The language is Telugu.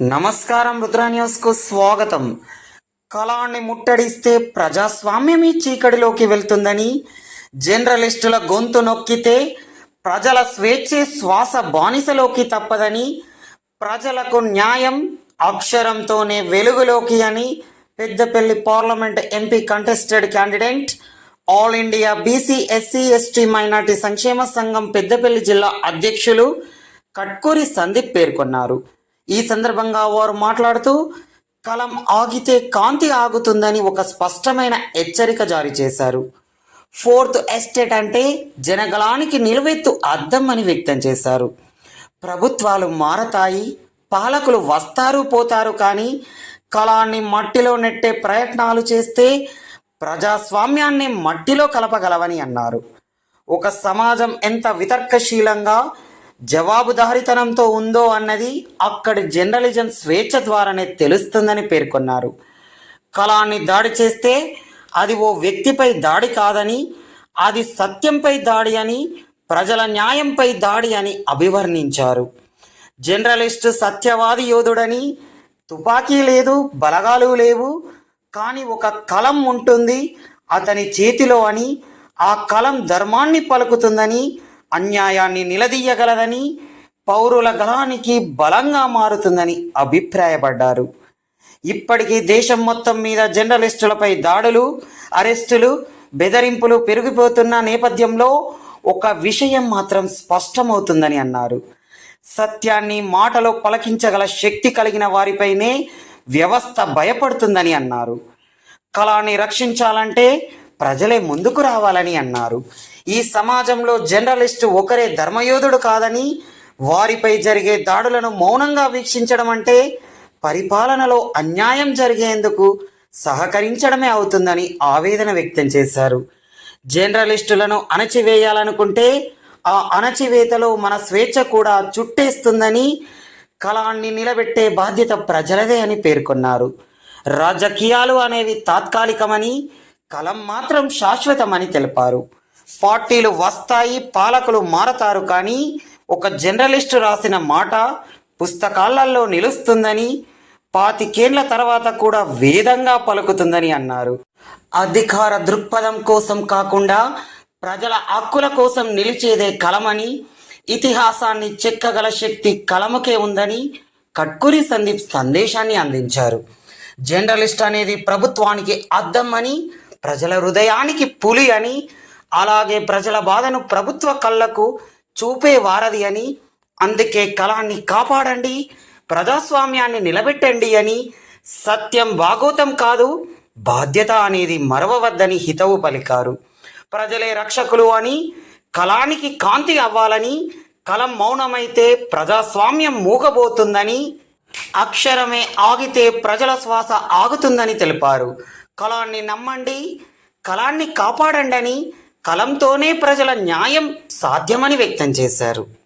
నమస్కారం రుద్ర న్యూస్కు స్వాగతం. కళాన్ని ముట్టడిస్తే ప్రజాస్వామ్యమే చీకటిలోకి వెళ్తుందని జర్నలిస్టుల గొంతు నొక్కితే ప్రజల స్వేచ్ఛే శ్వాస బానిసలోకి తప్పదని ప్రజలకు న్యాయం అక్షరంతోనే వెలుగులోకి అని Peddapalli parliament MP contested candidate all India BC SC ST minority సంక్షేమ సంఘం పెద్దపల్లి జిల్లా అధ్యక్షులు కట్కూరి సందీప్ పేర్కొన్నారు. ఈ సందర్భంగా వారు మాట్లాడుతూ కలం ఆగితే కాంతి ఆగుతుందని ఒక స్పష్టమైన హెచ్చరిక జారీ చేశారు. ఫోర్త్ ఎస్టేట్ అంటే జనగలానికి నిలువెత్తు అద్దం అని వ్యక్తం చేశారు. ప్రభుత్వాలు మారతాయి పాలకులు వస్తారు పోతారు కానీ కళాన్ని మట్టిలో నెట్టే ప్రయత్నాలు చేస్తే ప్రజాస్వామ్యాన్ని మట్టిలో కలపగలవని అన్నారు. ఒక సమాజం ఎంత వితర్కశీలంగా జవాబుదారితనంతో ఉందో అన్నది అక్కడి జర్నలిజం స్వేచ్ఛ ద్వారానే తెలుస్తుందని పేర్కొన్నారు. కళాన్ని దాడి చేస్తే అది ఓ వ్యక్తిపై దాడి కాదని అది సత్యంపై దాడి అని ప్రజల న్యాయంపై దాడి అని అభివర్ణించారు. జర్నలిస్టు సత్యవాది యోధుడని తుపాకీ లేదు బలగాలు లేవు కానీ ఒక కలం ఉంటుంది అతని చేతిలో అని ఆ కలం ధర్మాన్ని పలుకుతుందని అన్యాయాన్ని నిలదీయగలదని పౌరుల గలానికి బలంగా మారుతుందని అభిప్రాయపడ్డారు. ఇప్పటికీ దేశం మొత్తం మీద జర్నలిస్టులపై దాడులు అరెస్టులు బెదిరింపులు పెరిగిపోతున్న నేపథ్యంలో ఒక విషయం మాత్రం స్పష్టమవుతుందని అన్నారు. సత్యాన్ని మాటలో పలకించగల శక్తి కలిగిన వారిపైనే వ్యవస్థ భయపడుతుందని అన్నారు. కళాన్ని రక్షించాలంటే ప్రజలే ముందుకు రావాలని అన్నారు. ఈ సమాజంలో జర్నలిస్టు ఒకరే ధర్మయోధుడు కాదని వారిపై జరిగే దాడులను మౌనంగా వీక్షించడం అంటే పరిపాలనలో అన్యాయం జరిగేందుకు సహకరించడమే అవుతుందని ఆవేదన వ్యక్తం చేశారు. జర్నలిస్టులను అణచివేయాలనుకుంటే ఆ అణచివేతలో మన స్వేచ్ఛ కూడా చుట్టేస్తుందని కళాన్ని నిలబెట్టే బాధ్యత ప్రజలదే అని పేర్కొన్నారు. రాజకీయాలు అనేవి తాత్కాలికమని కలం మాత్రం శాశ్వతమని తెలిపారు. పార్టీలు వస్తాయి పాలకులు మారతారు కానీ ఒక జర్నలిస్టు రాసిన మాట పుస్తకాలలో నిలుస్తుందని పాతికేళ్ళ తర్వాత కూడా వేదంగా పలుకుతుందని అన్నారు. అధికార దృక్పథం కోసం కాకుండా ప్రజల హక్కుల కోసం నిలిచేదే కలమని ఇతిహాసాన్ని చెక్కగల శక్తి కలముకే ఉందని కట్కురి సందీప్ సందేశాన్ని అందించారు. జర్నలిస్ట్ అనేది ప్రభుత్వానికి అద్దం అని ప్రజల హృదయానికి పులి అని అలాగే ప్రజల బాధను ప్రభుత్వ కళ్ళకు చూపే వారది అని అందుకే కళాన్ని కాపాడండి ప్రజాస్వామ్యాన్ని నిలబెట్టండి అని సత్యం భాగోతం కాదు బాధ్యత అనేది మరవవద్దని హితవు పలికారు. ప్రజలే రక్షకులు అని కళానికి కాంతి అవ్వాలని కలం మౌనమైతే ప్రజాస్వామ్యం మూగబోతుందని అక్షరమే ఆగితే ప్రజల శ్వాస ఆగుతుందని తెలిపారు. కళాన్ని నమ్మండి కళాన్ని కాపాడండి అని కలంతోనే ప్రజల న్యాయం సాధ్యమని వ్యక్తం చేశారు.